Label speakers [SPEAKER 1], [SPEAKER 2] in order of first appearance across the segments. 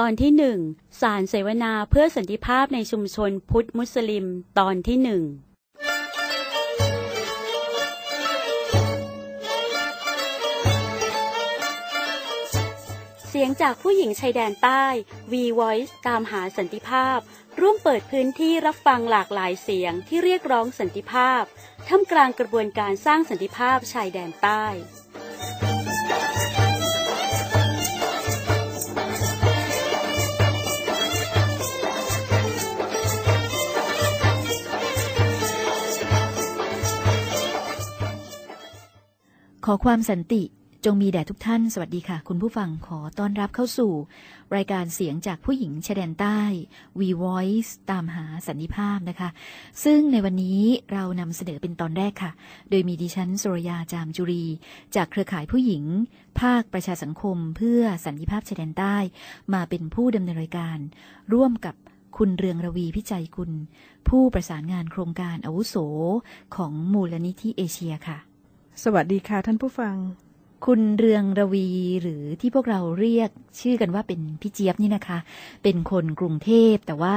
[SPEAKER 1] ตอนที่หนึ่งสารเสวนาเพื่อสันติภาพในชุมชนพุทธมุสลิม ตอนที่หนึ่งเสียงจากผู้หญิงชายแดนใต้ V Voice ตามหาสันติภาพ ร่วมเปิดพื้นที่รับฟังหลากหลายเสียงที่เรียกร้องสันติภาพ ท่ามกลางกระบวนการสร้างสันติภาพชายแดนใต้
[SPEAKER 2] ขอความสันติจงมีแด่ทุกท่าน สวัสดีค่ะ คุณผู้ฟังขอต้อนรับเข้าสู่ รายการเสียงจากผู้หญิงชายแดนใต้ V Voice ตามหาสันติภาพนะคะ ซึ่งในวันนี้เรานำเสนอเป็นตอนแรกค่ะ โดยมีดิฉันสุรยาจามจุรี จากเครือข่ายผู้หญิง ภาคประชาสังคมเพื่อสันติภาพชายแดนใต้ มาเป็นผู้ดำเนินรายการ ร่วมกับคุณเรืองระวีพิจัยกุลผู้ประสานงานโครงการอาวุโสของมูลนิธิเอเชียค่ะ
[SPEAKER 3] สวัสดีค่ะท่านผู้ฟัง
[SPEAKER 2] คุณเรืองระวีหรือที่พวกเราเรียกชื่อกันว่าเป็นพี่เจี๊ยบนี่นะคะ เป็นคนกรุงเทพแต่ว่า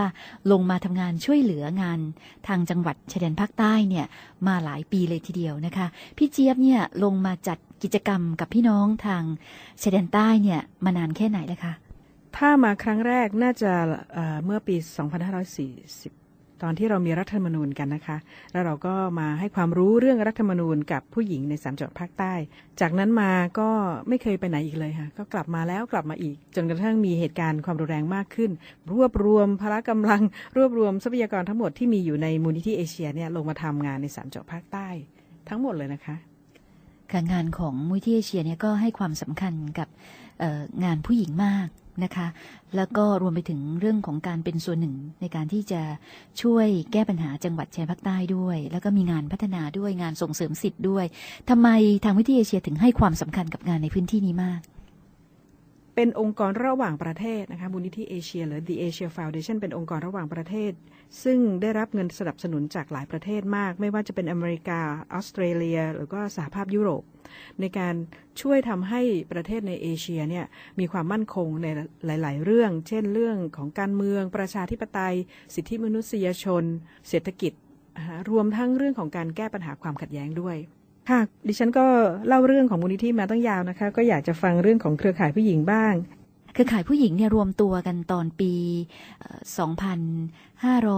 [SPEAKER 2] ลงมาทำงานช่วยเหลืองาน ทางจังหวัดชายแดนภาคใต้เนี่ยมาหลายปีเลยทีเดียวนะคะ พี่เจี๊ยบเนี่ยลงมาจัดกิจกรรมกับพี่น้องทางชายแดนใต้เนี่ยมานานแค่ไหนแล้วคะ
[SPEAKER 3] ถ้ามาครั้งแรกน่าจะเอ่อเมื่อปี 2540 ตอนที่เรามีรัฐธรรมนูญกันนะคะ แล้วเราก็มาให้ความรู้เรื่องรัฐธรรมนูญกับผู้หญิงในสามจังหวัดภาคใต้ จากนั้นมาก็ไม่เคยไปไหนอีกเลยค่ะ ก็กลับมาแล้วกลับมาอีก จนกระทั่งมีเหตุการณ์ความรุนแรงมากขึ้น รวบรวมพละกำลัง รวบรวมทรัพยากรทั้งหมดที่มีอยู่ในมูลนิธิเอเชียเนี่ยลงมาทำงานในสามจังหวัดภาคใต้ ทั้งหมดเลยนะคะ
[SPEAKER 2] ค่ะงานของมูลที่เอเชียเนี่ยก็ให้ความสำคัญกับงานผู้หญิงมาก นะคะ แล้วก็รวมไปถึงเรื่องของการเป็นส่วนหนึ่งในการที่จะช่วยแก้ปัญหาจังหวัดชายภาคใต้ด้วย แล้วก็มีงานพัฒนาด้วยงานส่งเสริมสิทธิ์ด้วยทำไมทางวิทยาเชียถึงให้ความสำคัญกับงานในพื้นที่นี้มาก
[SPEAKER 3] เป็นองค์กรระหว่างประเทศนะคะมูลนิธิเอเชียหรือ The Asia Foundation เป็นองค์กรระหว่างประเทศ ซึ่งได้รับเงินสนับสนุนจากหลายประเทศมาก ไม่ว่าจะเป็นอเมริกาออสเตรเลีย หรือก็สหภาพยุโรป ในการช่วยทำให้ประเทศในเอเชียเนี่ยมีความมั่นคงในหลาย ๆ เรื่อง เช่นเรื่องของการเมืองประชาธิปไตย สิทธิมนุษยชน เศรษฐกิจรวมทั้งเรื่องของการแก้ปัญหาความขัดแย้งด้วย ค่ะ ดิฉันก็เล่าเรื่องของมูลนิธิมาตั้งยาวนะคะ ก็อยากจะฟังเรื่องของเครือข่ายผู้หญิงบ้าง
[SPEAKER 2] เครือข่ายผู้หญิงเนี่ยรวมตัวกันตอนปีเอ่อ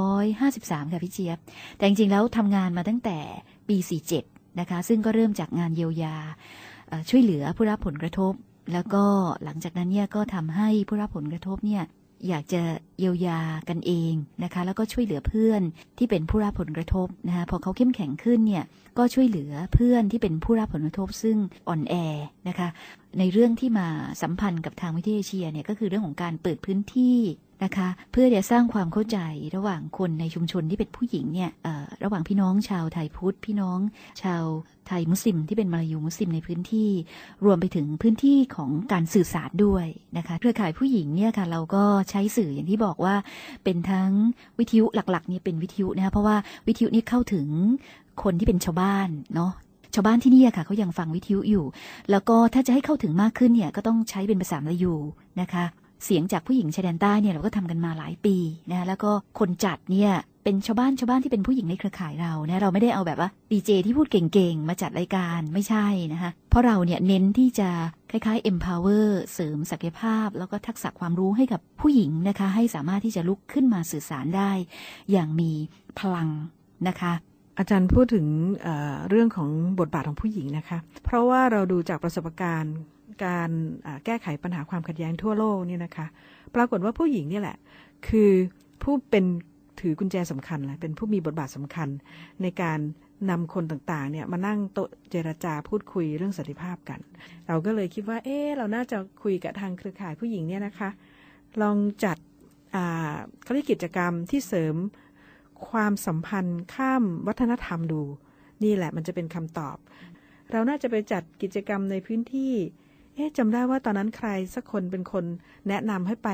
[SPEAKER 2] 2553 ค่ะพี่เจี๊ยบ แต่จริงๆแล้วทำงานมาตั้งแต่ปี 47 นะคะ ซึ่งก็เริ่มจากงานเยียวยาช่วยเหลือผู้รับผลกระทบ แล้วก็หลังจากนั้นเนี่ยก็ทำให้ผู้รับผลกระทบเนี่ย อยากจะเยียวยากันเองนะคะ แล้วก็ช่วยเหลือเพื่อนที่เป็นผู้รับผลกระทบนะคะพอเขาเข้มแข็งขึ้นเนี่ยก็ช่วยเหลือเพื่อนที่เป็นผู้รับผลกระทบซึ่งอ่อนแอนะคะ ในเรื่องที่มาสัมพันธ์กับทางวิทยาเชียเนี่ยก็คือเรื่องของการเปิดพื้นที่ นะคะ เพื่อจะสร้างความเข้าใจระหว่างคนในชุมชนที่เป็นผู้หญิงเนี่ยระหว่างพี่น้องชาวไทยพุทธ พี่น้อง ชาวไทยมุสลิม ที่เป็นมาลายูมุสลิมในพื้นที่ รวมไปถึงพื้นที่ของการสื่อสารด้วยนะคะเครือข่ายผู้หญิงเนี่ยค่ะเราก็ใช้สื่ออย่างที่บอกว่า เป็นทั้งวิทยุหลักๆเนี่ยเป็นวิทยุนะคะเพราะว่าวิทยุนี่เข้าถึงคนที่เป็นชาวบ้านเนาะชาวบ้านที่นี่ค่ะเขายังฟังวิทยุอยู่ แล้วก็ถ้าจะให้เข้าถึงมากขึ้นเนี่ยก็ต้องใช้เป็นภาษามลายูนะคะ เสียงจากผู้หญิงชายแดนใต้เนี่ยเราก็ทำกันมาหลายปีนะแล้วก็คนจัดเนี่ยเป็นชาวบ้านชาวบ้านที่เป็นผู้หญิงในเครือข่ายเรานะเราไม่ได้เอาแบบว่าดีเจที่พูดเก่งๆ มาจัดรายการไม่ใช่นะคะเพราะเราเนี่ยเน้นที่จะคล้ายๆ empower เสริมศักยภาพ แล้วก็ทักษะความรู้ให้กับผู้หญิงนะคะ ให้สามารถที่จะลุกขึ้นมาสื่อสารได้ อย่างมีพลังนะคะ
[SPEAKER 3] อาจารย์พูดถึงเเรื่องของบทบาทของผู้หญิงนะคะ เพราะว่าเราดูจากประสบการณ์ การแก้ไขปัญหาความขัดแย้งทั่วโลกเนี่ยนะคะ ปรากฏว่าผู้หญิงนี่แหละ คือผู้เป็นถือกุญแจสำคัญแหละเป็นผู้มีบทบาทสำคัญในการนำคนต่างๆเนี่ยมานั่งโต๊ะเจรจาพูดคุยเรื่องสันติภาพกัน เราก็เลยคิดว่า เอ๊ะเราน่าจะคุยกับทางเครือข่ายผู้หญิงเนี่ยนะคะ ลองจัดเขาเรียกกิจกรรมที่เสริมความสัมพันธ์ข้ามวัฒนธรรมดู นี่แหละมันจะเป็นคำตอบ เราน่าจะไปจัดกิจกรรมในพื้นที่ อ๊ะจำได้ว่าตอนนั้นใครสักคนเป็นคนแนะนำให้ไป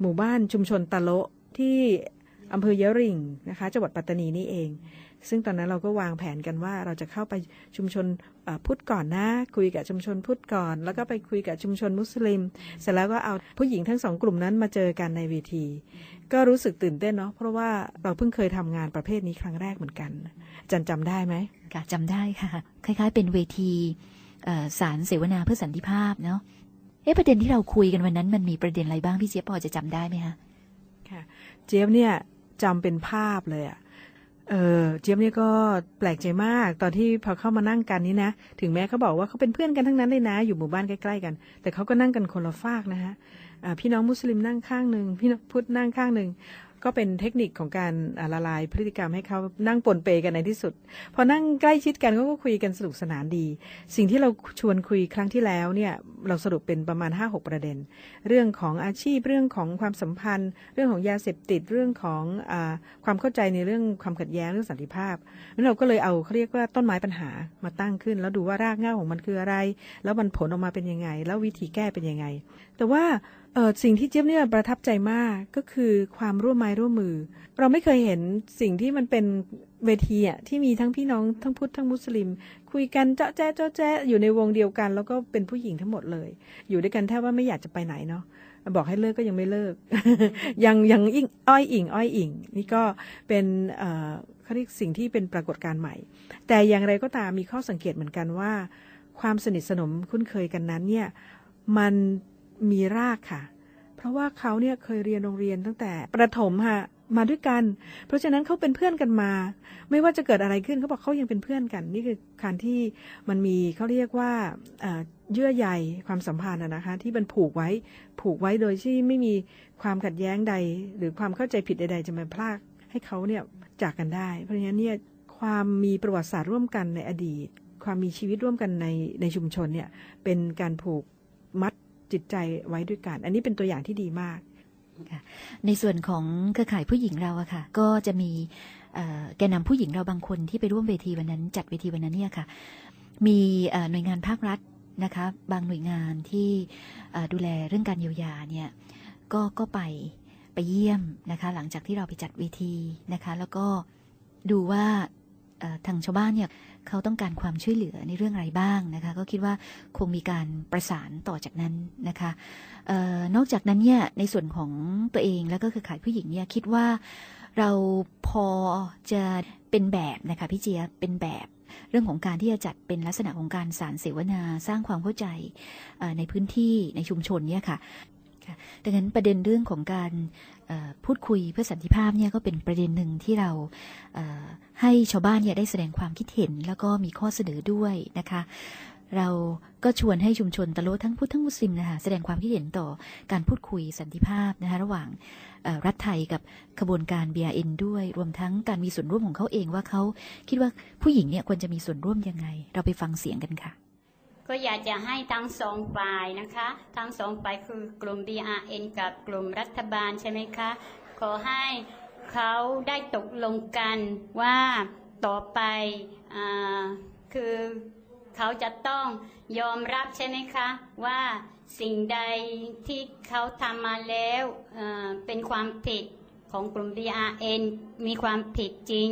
[SPEAKER 3] หมู่บ้านชุมชนตะโละที่อำเภอยะริงนะคะจังหวัดปัตตานีนี่เอง ซึ่งตอนนั้นเราก็วางแผนกันว่าเราจะเข้าไปชุมชนพุทธก่อนนะ คุยกับชุมชนพุทธก่อน แล้วก็ไปคุยกับชุมชนมุสลิม เสร็จแล้วก็เอาผู้หญิงทั้งสองกลุ่มนั้นมาเจอกันในเวที ก็รู้สึกตื่นเต้นเนาะเพราะว่าเราเพิ่งเคยทำงานประเภทนี้ครั้งแรกเหมือนกันจันจำได้ไหม
[SPEAKER 2] ค่ะจำได้ค่ะ คล้าย ๆ เป็นเวที สารเสวนาเพื่อสันติภาพเนาะเอ๊ะประเด็นที่เราคุยกันวันนั้น มันมีประเด็นอะไรบ้างพี่เจี๊ยบพอจะจำได้ไหมคะ
[SPEAKER 3] ค่ะ เจี๊ยบเนี่ยจำเป็นภาพเลยอะเออเจี๊ยบเนี่ยก็แปลกใจมากตอนที่พอเข้ามานั่งกันนี่นะ ถึงแม้เขาบอกว่าเขาเป็นเพื่อนกันทั้งนั้นเลยนะ อยู่หมู่บ้านใกล้ๆกัน แต่เขาก็นั่งกันคนละฝากนะฮะพี่น้องมุสลิมนั่งข้างหนึ่งพี่น้องพุทธนั่งข้างหนึ่ง ก็เป็นเทคนิคของการละลายพฤติกรรมให้เขานั่งปนเปกันในที่สุด พอนั่งใกล้ชิดกันเขาก็คุยกันสนุกสนานดี สิ่งที่เราชวนคุยครั้งที่แล้วเนี่ยเราสรุปเป็นประมาณ 5-6 ประเด็น เรื่องของอาชีพเรื่องของความสัมพันธ์ เรื่องของยาเสพติดเรื่องของอความเข้าใจในเรื่องความขัดแย้งเรื่องสันติภาพนั้นเราก็เลยเอาเขาเรียกว่าต้นไม้ปัญหามาตั้งขึ้น แล้วดูว่ารากเหง้าของมันคืออะไร แล้วมันผลออกมาเป็นยังไง แล้ววิธีแก้เป็นยังไง แต่ว่า เออสิ่งที่เจี๊ยบเนี่ยประทับใจมากก็คือความร่วมไม้ร่วมมือ เราไม่เคยเห็นสิ่งที่มันเป็นเวทีอะที่มีทั้งพี่น้องทั้งพุทธทั้งมุสลิม คุยกันเจาะแจ๊ะเจาะแจ๊ะอยู่ในวงเดียวกัน แล้วก็เป็นผู้หญิงทั้งหมดเลย อยู่ด้วยกันแทบว่าไม่อยากจะไปไหนเนาะบอกให้เลิกก็ยังไม่เลิก ยังยังอิงอ้อยอิงอ้อยอิงนี่ก็เป็นเอ่อเขาเรียกสิ่งที่เป็นปรากฏการณ์ใหม่ แต่อย่างไรก็ตามมีข้อสังเกตเหมือนกันว่า ความสนิทสนมคุ้นเคยกันนั้นเนี่ยมัน มีรากค่ะ เพราะว่าเขาเนี่ยเคยเรียนโรงเรียนตั้งแต่ประถมค่ะมาด้วยกัน เพราะฉะนั้นเขาเป็นเพื่อนกันมา ไม่ว่าจะเกิดอะไรขึ้นเขาบอกเขายังเป็นเพื่อนกัน นี่คือการที่มันมีเขาเรียกว่าเยื่อใยความสัมพันธ์นะคะ ที่มันผูกไว้ผูกไว้โดยที่ไม่มีความขัดแย้งใด หรือความเข้าใจผิดใด ๆ จะมาพลากให้เขาเนี่ยจากกันได้ เพราะฉะนั้นเนี่ยความมีประวัติศาสตร์ร่วมกันในอดีต ความมีชีวิตร่วมกันในในชุมชนเนี่ยเป็นการผูกมัด จิตใจไว้ด้วยกัน อันนี้เป็นตัวอย่างที่ดีมาก
[SPEAKER 2] ในส่วนของเครือข่ายผู้หญิงเราอะค่ะ ก็จะมีแกนนำผู้หญิงเราบางคนที่ไปร่วมเวทีวันนั้น จัดเวทีวันนั้นเนี่ยค่ะ มีหน่วยงานภาครัฐนะคะ บางหน่วยงานที่ดูแลเรื่องการเยียวยาเนี่ยก็ก็ไปไปเยี่ยมนะคะ หลังจากที่เราไปจัดเวทีนะคะ แล้วก็ดูว่า ทางชาวบ้านเนี่ยเขาต้องการความช่วยเหลือในเรื่องอะไรบ้างนะคะ ก็คิดว่าคงมีการประสานต่อจากนั้นนะคะออนอกจากนั้นเนี่ยในส่วนของตัวเองแล้วก็คือขายผู้หญิงเนี่ยคิดว่าเราพอจะเป็นแบบนะคะพี่เจียเป็นแบบเรื่องของการที่จะจัดเป็นลักษณะของการสารเสวนาสร้างความเข้าใจในพื้นที่ในชุมชนเนี่ยค่ะ ค่ะดังนั้นประเด็นเรื่องของการพูดคุยเพื่อสันติภาพเนี่ยก็เป็นประเด็นหนึ่งที่เราให้ชาวบ้านเนี่ยได้แสดงความคิดเห็น แล้วก็มีข้อเสนอด้วยนะคะ เราก็ชวนให้ชุมชนตะโลทั้งพุทธทั้งมุสลิมนะคะแสดงความคิดเห็นต่อการพูดคุยสันติภาพนะคะระหว่างรัฐไทยกับขบวนการ BRN ด้วย รวมทั้งการมีส่วนร่วมของเขาเองว่าเขาคิดว่าผู้หญิงเนี่ยควรจะมีส่วนร่วมยังไง เราไปฟังเสียงกันค่ะ
[SPEAKER 4] ก็อยากจะให้ทั้งสองฝ่ายนะคะ ทั้งสองฝ่ายคือกลุ่ม BRN กับกลุ่มรัฐบาลใช่ไหมคะ ขอให้เขาได้ตกลงกันว่าต่อไปอคือเขาจะต้องยอมรับใช่ไหมคะ ว่าสิ่งใดที่เขาทำมาแล้วเเป็นความผิดของกลุ่ม BRN มีความผิดจริง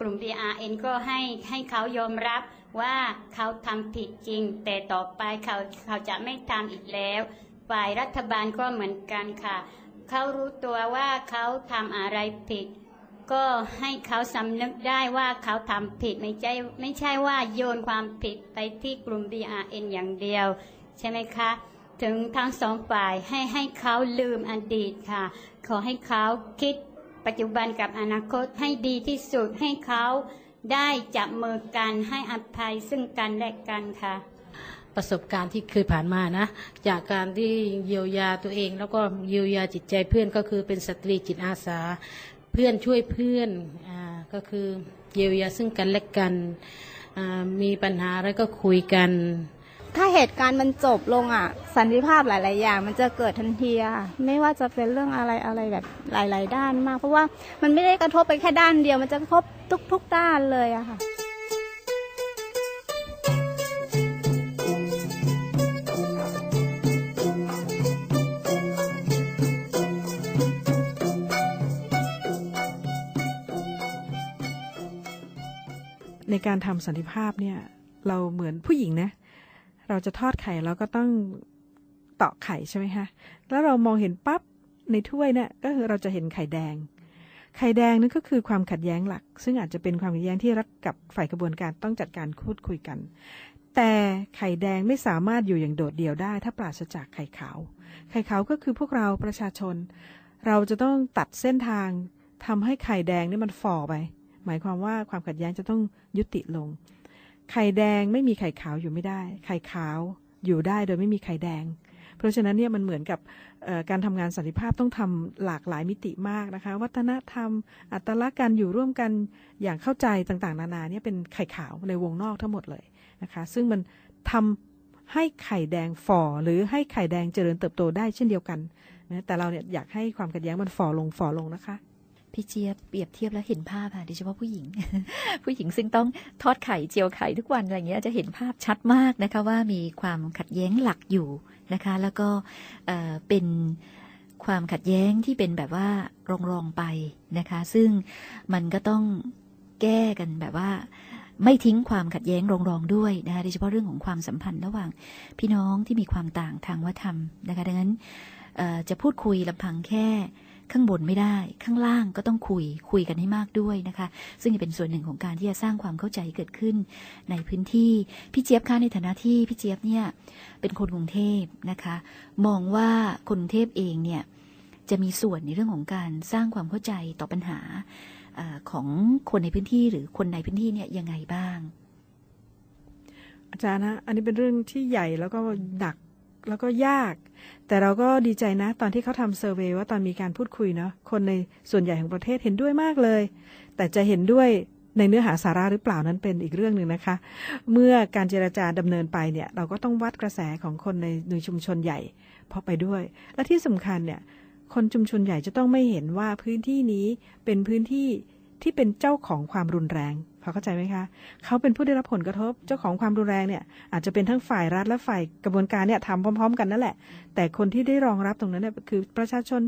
[SPEAKER 4] กลุ่ม BRN ก็ให้ให้เขายอมรับ ว่าเขาทำผิดจริง แต่ต่อไปเขาเขาจะไม่ทำอีกแล้ว ฝ่ายรัฐบาลก็เหมือนกันค่ะ เขารู้ตัวว่าเขาทำอะไรผิด ก็ให้เขาสำนึกได้ว่าเขาทำผิดไม่ใช่ไม่ใช่ว่าโยนความผิดไปที่กลุ่ม BRN อย่างเดียว ใช่ไหมคะถึงทั้งสองฝ่ายให้ให้เขาลืมอดีตค่ะ ขอให้เขาคิดปัจจุบันกับอนาคตให้ดีที่สุดให้เขา ได้จับมือกันให้อภัยซึ่งกันและกันค่ะ
[SPEAKER 5] ประสบการณ์ที่เคยผ่านมานะ จากการที่เยียวยาตัวเอง แล้วก็เยียวยาจิตใจเพื่อนก็คือเป็นสตรีจิตอาสา เพื่อนช่วยเพื่อนอ่าก็คือเยียวยาซึ่งกันและกันมีปัญหาอะไรก็คุยกัน
[SPEAKER 6] ถ้าเหตุการณ์มันจบลงอะ สันติภาพหลาย ๆ อย่าง มันจะเกิดทันทีอะไม่ว่าจะเป็นเรื่องอะไรอะไรแบบหลาย ๆ ด้านมาก เพราะว่ามันไม่ได้กระทบไปแค่ด้านเดียว มันจะกระทบทุก ๆ ด้านเลยอะค่ะ
[SPEAKER 3] ในการทำสันติภาพเนี่ย เราเหมือนผู้หญิงนะ เราจะทอดไข่เราก็ต้องตอกไข่ใช่ไหมคะ แล้วเรามองเห็นปั๊บในถ้วยเนี่ยก็คือเราจะเห็นไข่แดง ไข่แดงนั่นก็คือความขัดแย้งหลัก ซึ่งอาจจะเป็นความขัดแย้งที่รัฐกับฝ่ายกระบวนการต้องจัดการพูดคุยกัน แต่ไข่แดงไม่สามารถอยู่อย่างโดดเดี่ยวได้ ถ้าปราศจากไข่ขาว ไข่ขาวก็คือพวกเราประชาชน เราจะต้องตัดเส้นทางทำให้ไข่แดงนี่มันฝ่อไป หมายความว่าความขัดแย้งจะต้องยุติลง ไข่แดงไม่มีไข่ขาวอยู่ไม่ได้ ไข่ขาวอยู่ได้โดยไม่มีไข่แดง เพราะฉะนั้นเนี่ยมันเหมือนกับการทำงานสันติภาพต้องทำหลากหลายมิติมากนะคะ วัฒนธรรม อัตลักษณ์การอยู่ร่วมกันอย่างเข้าใจต่างๆ นานาเนี่ยเป็นไข่ขาวในวงนอกทั้งหมดเลยนะคะ ซึ่งมันทำให้ไข่แดงฝ่อหรือให้ไข่แดงเจริญเติบโตได้เช่นเดียวกันนะแต่เราเนี่ยอยากให้ความขัดแย้งมันฝ่อลงฝ่อลงนะคะ
[SPEAKER 2] พี่เจี๊ยบเปรียบเทียบแล้วเห็นภาพค่ะโดยเฉพาะผู้หญิง ผู้หญิงซึ่งต้องทอดไข่เจียวไข่ทุกวันอะไรเงี้ยจะเห็นภาพชัดมากนะคะว่ามีความขัดแย้งหลักอยู่นะคะ แล้วก็เเป็นความขัดแย้งที่เป็นแบบว่ารองรองไปนะคะ ซึ่งมันก็ต้องแก้กันแบบว่าไม่ทิ้งความขัดแย้งรองรองด้วยนะคะโดยเฉพาะเรื่องของความสัมพันธ์ระหว่างพี่น้องที่มีความต่างทางวัฒนธรรมนะคะดังนั้นจะพูดคุยลำพังแค่ ข้างบนไม่ได้ ข้างล่างก็ต้องคุย คุยกันให้มากด้วยนะคะ ซึ่งจะเป็นส่วนหนึ่งของการที่จะสร้างความเข้าใจเกิดขึ้นในพื้นที่ พี่เจี๊ยบคะในฐานะที่พี่เจี๊ยบเนี่ยเป็นคนกรุงเทพนะคะ มองว่าคนกรุงเทพเองเนี่ยจะมีส่วนในเรื่องของการสร้างความเข้าใจต่อปัญหาของคนในพื้นที่หรือคนในพื้นที่เนี่ยยังไงบ้าง
[SPEAKER 3] อาจารย์นะอันนี้เป็นเรื่องที่ใหญ่แล้วก็หนัก แล้วก็ยาก แต่เราก็ดีใจนะ ตอนที่เขาทำเซอร์เวยว่าตอนมีการพูดคุยเนาะคนในส่วนใหญ่ของประเทศเห็นด้วยมากเลย แต่จะเห็นด้วยในเนื้อหาสาระหรือเปล่านั้นเป็นอีกเรื่องหนึ่งนะคะ เมื่อการเจราจาดำเนินไปเนี่ยเราก็ต้องวัดกระแสของคนในในชุมชนใหญ่พอไปด้วย และที่สำคัญเนี่ยคนชุมชนใหญ่จะต้องไม่เห็นว่าพื้นที่นี้เป็นพื้นที่ ที่เป็นเจ้าของความรุนแรงพอเข้าใจไหมคะ เขาเป็นผู้ได้รับผลกระทบ เจ้าของความรุนแรงเนี่ยอาจจะเป็นทั้งฝ่ายรัฐและฝ่ายกระบวนการเนี่ยทำพร้อม ๆ กันนั่นแหละ แต่คนที่ได้รองรับตรงนั้นเนี่ยคือประชาชน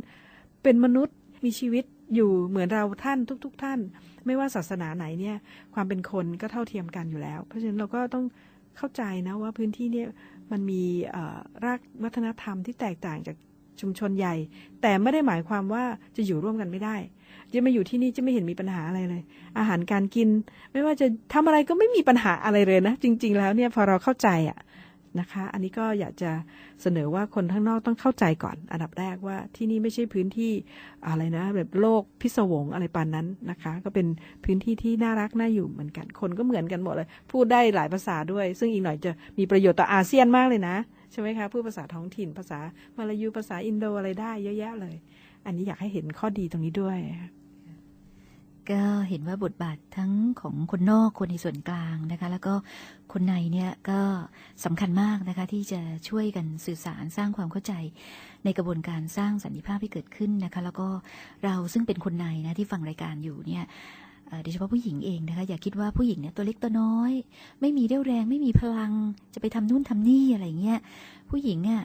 [SPEAKER 3] เป็นมนุษย์มีชีวิตอยู่เหมือนเราท่านทุก ๆ ท่าน ไม่ว่าศาสนาไหนเนี่ยความเป็นคนก็เท่าเทียมกันอยู่แล้ว เพราะฉะนั้นเราก็ต้องเข้าใจนะว่าพื้นที่เนี่ยมันมีรากวัฒนธรรมที่แตกต่างจาก ชุมชนใหญ่ แต่ไม่ได้หมายความว่าจะอยู่ร่วมกันไม่ได้จะมาอยู่ที่นี่จะไม่เห็นมีปัญหาอะไรเลย อาหารการกิน ไม่ว่าจะทำอะไรก็ไม่มีปัญหาอะไรเลยนะ จริง ๆ แล้วเนี่ยพอเราเข้าใจอะนะคะ อันนี้ก็อยากจะเสนอว่าคนข้างนอกต้องเข้าใจก่อน อันดับแรกว่าที่นี่ไม่ใช่พื้นที่อะไรนะ แบบโลกพิศวงอะไรปานนั้นนะคะ ก็เป็นพื้นที่ที่น่ารักน่าอยู่เหมือนกัน คนก็เหมือนกันหมดเลย พูดได้หลายภาษาด้วย ซึ่งอีกหน่อยจะมีประโยชน์ต่ออาเซียนมากเลยนะ ใช่ไหมคะพูดภาษาท้องถิ่นภาษามาลายูภาษาอินโดอะไรได้เยอะแยะเลย อันนี้อยากให้เห็นข้อดีตรงนี้ด้วย
[SPEAKER 2] ก็เห็นว่าบทบาททั้งของคนนอกคนในส่วนกลางนะคะ แล้วก็คนในเนี่ยก็สำคัญมากนะคะ ที่จะช่วยกันสื่อสารสร้างความเข้าใจในกระบวนการสร้างสันติภาพที่เกิดขึ้นนะคะ แล้วก็เราซึ่งเป็นคนในนะที่ฟังรายการอยู่เนี่ย โดยเฉพาะผู้หญิงเองนะคะ อย่าคิดว่าผู้หญิงเนี่ยตัวเล็กตัวน้อย ไม่มีเรี่ยวแรง ไม่มีพลัง จะไปทำนู่นทำนี่อะไรเงี้ย ผู้หญิงอะ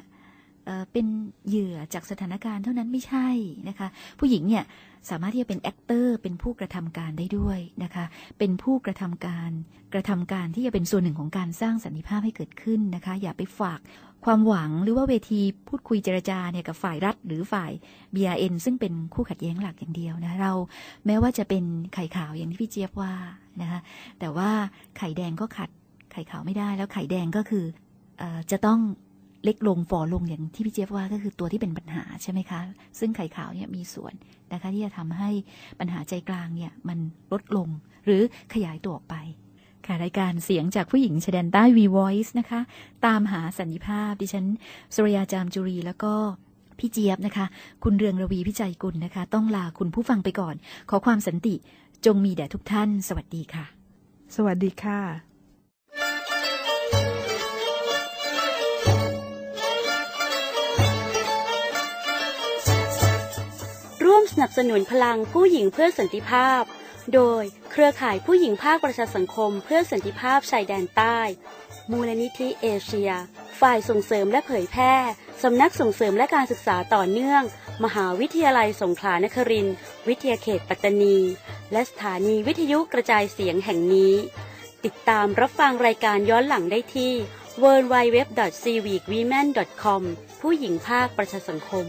[SPEAKER 2] เอ่อเป็นเหยื่อจากสถานการณ์เท่านั้นไม่ใช่นะคะ ผู้หญิงเนี่ยสามารถที่จะเป็นแอคเตอร์เป็นผู้กระทำการได้ด้วยนะคะ เป็นผู้กระทำการ กระทำการที่จะเป็นส่วนหนึ่งของการสร้างสันติภาพให้เกิดขึ้นนะคะ อย่าไปฝาก ความหวังหรือว่าเวทีพูดคุยเจรจาเนี่ยกับฝ่ายรัฐหรือฝ่าย BRN ซึ่งเป็นคู่ขัดแย้งหลักอย่างเดียวนะเราแม้ว่าจะเป็นไข่ขาวอย่างที่พี่เจี๊ยบว่านะคะแต่ว่าไข่แดงก็ขัดไข่ขาวไม่ได้ แล้วไข่แดงก็คืออจะต้องเล็กลงฝ่อลงอย่างที่พี่เจี๊ยบว่าก็คือตัวที่เป็นปัญหาใช่ไหมคะ ซึ่งไข่ขาวเนี่ยมีส่วนนะคะที่จะทำให้ปัญหาใจกลางเนี่ยมันลดลงหรือขยายตัวออกไป ค่ะรายการเสียงจากผู้หญิงชายแดนใต้ V Voice นะคะ ตามหาสันนิภาพ ดิฉันสุรยาจามจุรีแล้วก็พี่เจี๊ยบนะคะ คุณเรืองระวีพิจัยกุลนะคะ ต้องลาคุณผู้ฟังไปก่อน ขอความสันติจงมีแด่ทุกท่าน สวัสดีค่ะ
[SPEAKER 3] สวัสดีค่ะ
[SPEAKER 1] ร่วมสนับสนุนพลังผู้หญิงเพื่อสันติภาพ โดย เครือข่ายผู้หญิงภาคประชาสังคมเพื่อสันติภาพชายแดนใต้ มูลนิธิเอเชีย ฝ่ายส่งเสริมและเผยแพร่ สำนักส่งเสริมและการศึกษาต่อเนื่อง มหาวิทยาลัยสงขลานครินวิทยาเขตปัตตานี และสถานีวิทยุกระจายเสียงแห่งนี้ ติดตามรับฟังรายการย้อนหลังได้ที่ www.civicwomen.com ผู้หญิงภาคประชาสังคม